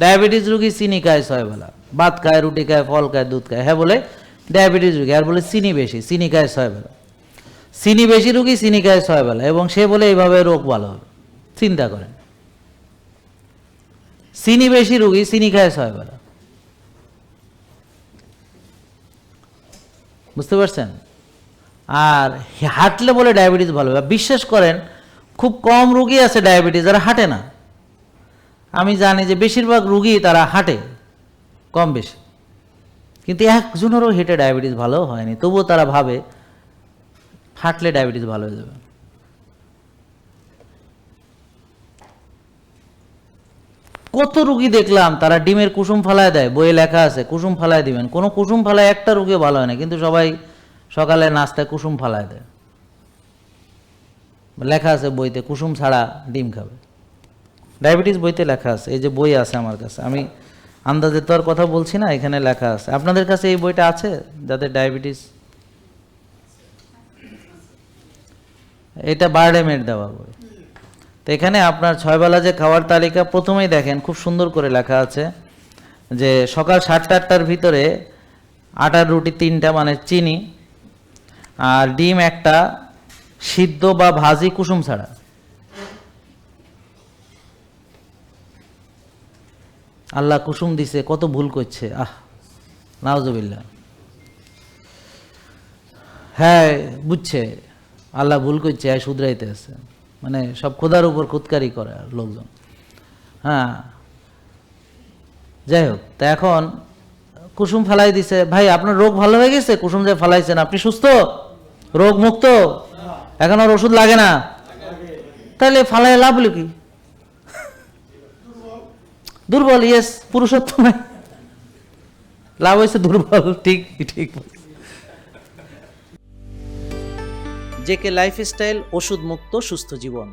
Diabetes রুগী চিনি খায় ছয় বেলা। ভাত খায়, রুটি খায়, ফল খায়, দুধ খায়। হ্যাঁ বলে ডায়াবেটিস রুগী। আর বলে চিনি বেশি, চিনি খায় ছয় বেলা। চিনি বেশি রুগী, চিনি খায় ছয় বেলা। এবং সে বলে এইভাবে রোগ ভালো হবে। চিন্তা করেন। চিনি বেশি রুগী, চিনি খায় ছয় বেলা। বুঝতে পারছেন? আর হাঁটলে বলে ডায়াবেটিস ভালো হবে। বিশ্বাস করেন, খুব কম রুগী আছে ডায়াবেটিস, যারা হাঁটে না। আমি জানি যে বেশিরভাগ রুগী তারা হাঁটে, কম বেশি। কিন্তু একজনেরও হেঁটে ডায়াবেটিস ভালো হয়নি, তবুও তারা ভাবে হাঁটলে ডায়াবেটিস ভালো হয়ে যাবে। কত রুগী দেখলাম তারা ডিমের কুসুম ফালায় দেয়, বইয়ে লেখা আছে, কুসুম ফালায় দিবেন। কোনো কুসুম ফালায় একটা রুগী ভালো হয় না, কিন্তু সবাই সকালে নাস্তায় কুসুম ফালায় দেয়। লেখা আছে বইতে, কুসুম ছাড়া ডিম খাবে। ডায়াবেটিস বইতে লেখা আছে, এই যে বই আছে আমার কাছে। আমি আন্দাজে তো আর কথা বলছি না, এখানে লেখা আছে। আপনাদের কাছে এই বইটা আছে, যাদের ডায়াবেটিস? এটা বার্ডেমের দেওয়া বই। তো এখানে আপনার ছয়বেলা যে খাওয়ার তালিকা, প্রথমেই দেখেন, খুব সুন্দর করে লেখা আছে যে সকাল সাতটা আটটার ভিতরে আটার রুটি তিনটা মানে চিনি, আর ডিম একটা, সিদ্ধ বা ভাজি কুসুম ছাড়া। আল্লাহ কুসুম দিছে, কত ভুল করছে, আহ নাওজবিল্লা হ্যাঁ বুঝছে, আল্লাহ ভুল করছে আর শুধরাইতে আছে। মানে সব খোদার উপর খুদকারি করে লোকজন। হ্যাঁ যাই হোক, তা এখন কুসুম ফালাই দিছে, ভাই, আপনার রোগ ভালো হয়ে গেছে? কুসুম যে ফালাইছেন, আপনি সুস্থ? রোগ মুক্ত? এখন আর ওষুধ লাগে না। তাহলে ফালাই লাভ কি? দুর্বল ইয়েস পুরুষত্ব নাই লাভ হয়েছে দুর্বল, ঠিক ঠিক। জেকে লাইফস্টাইল ওষুধ মুক্ত সুস্থ জীবন।